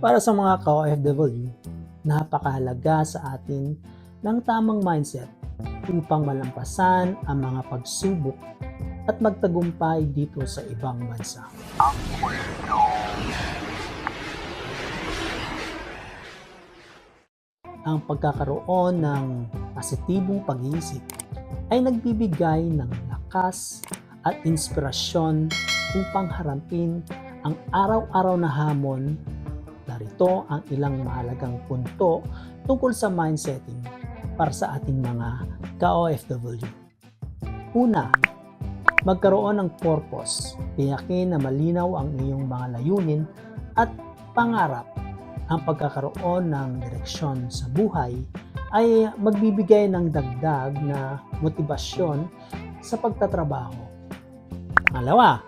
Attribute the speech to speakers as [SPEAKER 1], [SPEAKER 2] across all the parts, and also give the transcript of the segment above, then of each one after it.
[SPEAKER 1] Para sa mga ka-OFW, napakahalaga sa atin ng tamang mindset upang malampasan ang mga pagsubok at magtagumpay dito sa ibang bansa. Ang pagkakaroon ng positibong pag-iisip ay nagbibigay ng lakas at inspirasyon upang harapin ang araw-araw na hamon. Narito ang ilang mahalagang punto tungkol sa mindsetting para sa ating mga ka-OFW. Una, magkaroon ng purpose. Tiyakin na malinaw ang iyong mga layunin at pangarap. Ang pagkakaroon ng direksyon sa buhay ay magbibigay ng dagdag na motibasyon sa pagtatrabaho. Pangalawa,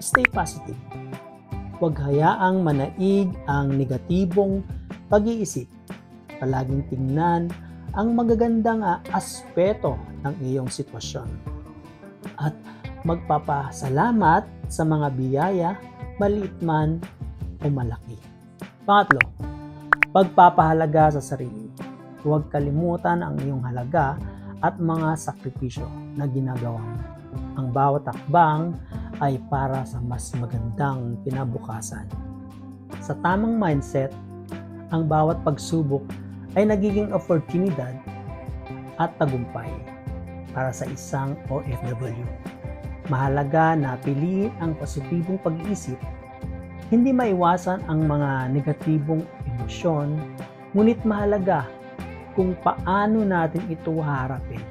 [SPEAKER 1] stay positive. Huwag hayaang manaig ang negatibong pag-iisip. Palaging tingnan ang magagandang aspeto ng iyong sitwasyon. At magpapasalamat sa mga biyaya, maliit man o malaki. Pangatlo, pagpapahalaga sa sarili. Huwag kalimutan ang iyong halaga at mga sakripisyo na ginagawa mo. Ang bawat akbang ay para sa mas magandang kinabukasan. Sa tamang mindset, ang bawat pagsubok ay nagiging oportunidad at tagumpay para sa isang OFW. Mahalaga na piliin ang positibong pag-iisip, hindi maiwasan ang mga negatibong emosyon, ngunit mahalaga kung paano natin ito haharapin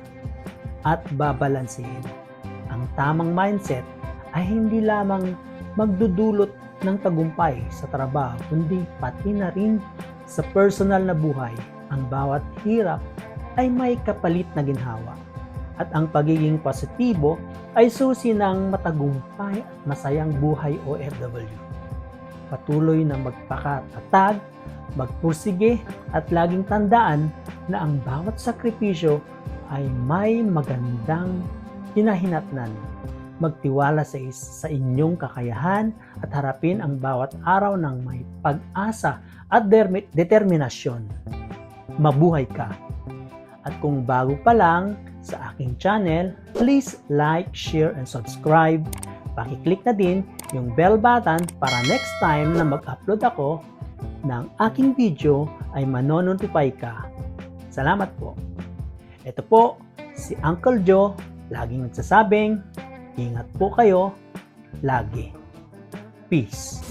[SPEAKER 1] at babalansehin. Ang tamang mindset ay hindi lamang magdudulot ng tagumpay sa trabaho, kundi pati na rin sa personal na buhay. Ang bawat hirap ay may kapalit na ginhawa. At ang pagiging positibo ay susi ng matagumpay at masayang buhay OFW. Patuloy na magpakatatag, magpursige at laging tandaan na ang bawat sakripisyo ay may magandang hinahinatnan. Magtiwala sa, is- sa inyong kakayahan at harapin ang bawat araw ng may pag-asa at dermi- determinasyon. Mabuhay ka! At kung bago pa lang sa aking channel, please like, share, and subscribe. Pakiclick na din yung bell button para next time na mag-upload ako ng aking video ay manonotify ka. Salamat po. Ito po, si Uncle Joe, laging nagsasabing, ingat po kayo, lagi. Peace.